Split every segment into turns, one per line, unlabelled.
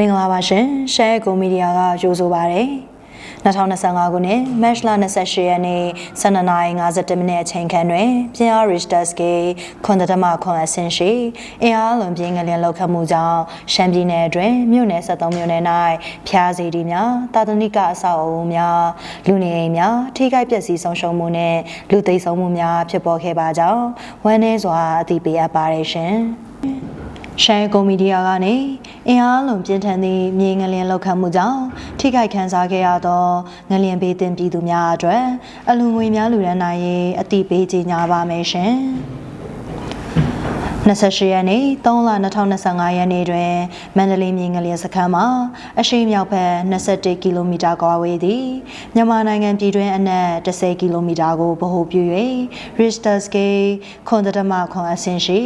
မင်္ဂလာပါရှင်ရှယ်ကိုမီဒီယာကကြိုဆိုပါရစေ2025ခုနှစ်မတ်လ28ရက်နေ့12:51မိနစ်အချိန်ခန့်တွင်ပြင်အား Richter scale ခွန်တသမခွန်အဆင့်ရှိအင်အားလွန်ပြင်းငလျင်လောက်ခတ်မှုကြောင့်ရှမ်းပြည်နယ်အတွင်းမြို့နယ်73မြို့နယ်၌ဖျားစီတီများတာသနိကအဆောက်အအုံများလူနေအိမ်များထိခိုက်ပျက်စီးဆုံးရှုံးမှုနှင့်လူသိမ်းဆုံးမှုများဖြစ်ပေါ်ခဲ့ပါကြောင်းဝမ်းနည်းစွာအသိပေးအပ်ပါတယ်ရှင် ရှမ်းကွန်မီဒီယာကနေအင်အားလုံးပြင်းထန်သည့်မြေငလျင်လောက်ခတ်မှုကြောင့်ထိခိုက်ခံစားခဲ့ရသောငလျင်ဘေးတင်ပြည်သူများအတွက်အလူငွေများလူရန်နိုင်ရေးအတိပေးကြေညာပါမယ်ရှင်။ 28ရက်နေ့3လ2025ရက်နေ့တွင်မန္တလေးမြေငလျင်စခန်းမှာအရှိမြောက်ဘက်21ကီလိုမီတာကွာဝေးသည့်မြန်မာနိုင်ငံပြည်တွင်းအနက်10ကီလိုမီတာကိုဗဟိုပြု၍ Richter scale ခွန်တတမခွန်အဆင့်ရှိ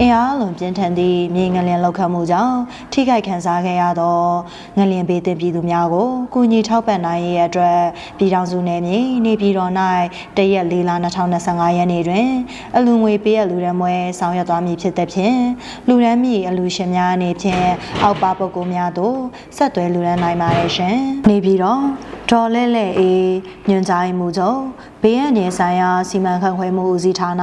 အင်အားလုံးပြင်းထန်သည့်မြေငလျင်လောက်ခတ်မှုကြောင့်ထိခိုက်ခံစားခဲ့ရသောငလျင်ဘေးတင်ပြည်သူများကိုကူညီထောက်ပံ့နိုင်ရေးအတွက်ပြည်ထောင်စုနယ်မြေနေပြည်တော်၌တရက်4လ2025ရက်နေ့တွင်အလူငွေပေးရလူရန်မွဲဆောင်ရွက်သွားမည်ဖြစ်တဲ့ဖြင့်လူရန်မည်အလူရှင်များအနေဖြင့်အောက်ပါပုဂ္ဂိုလ်များသို့ဆက်သွယ်လူရန်နိုင်ပါရဲ့ရှင်နေပြီးတော့ဒေါ်လဲလဲအေးညွန်ကြားမှုချုပ်ဘေးရန်နေဆိုင်ရာစီမံခန့်ခွဲမှုဦးစီးဌာန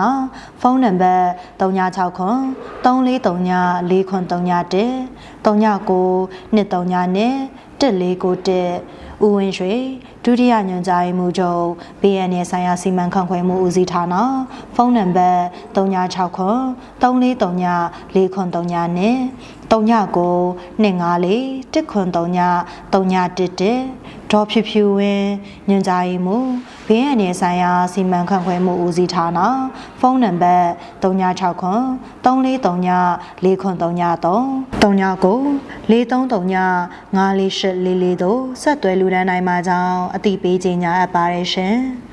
ဖုန်းနံပါတ်369ခွန်3439 4331 39 239နဲ့1491 ဦးဝင်းရွှေဒုတိယညွှန်ကြားရေးမှူးချုပ် BNN ဆိုင်ရာစီမံခန့်ခွဲမှုဦးစီးဌာနဖုန်းနံပါတ်396ခွန်3439 439နဲ့39 254 103 311ဒေါ်ဖြူဖြူဝင်းညွှန်ကြားရေးမှူး BNN ဆိုင်ရာစီမံခန့်ခွဲမှုဦးစီးဌာနဖုန်းနံပါတ်396ခွန်3439 403 39 4339 54844တို့ဆက်သွယ်လူဒန်းနိုင်မှာကြောင်းအတိပေးကြေညာအပ်ပါတယ်ရှင်။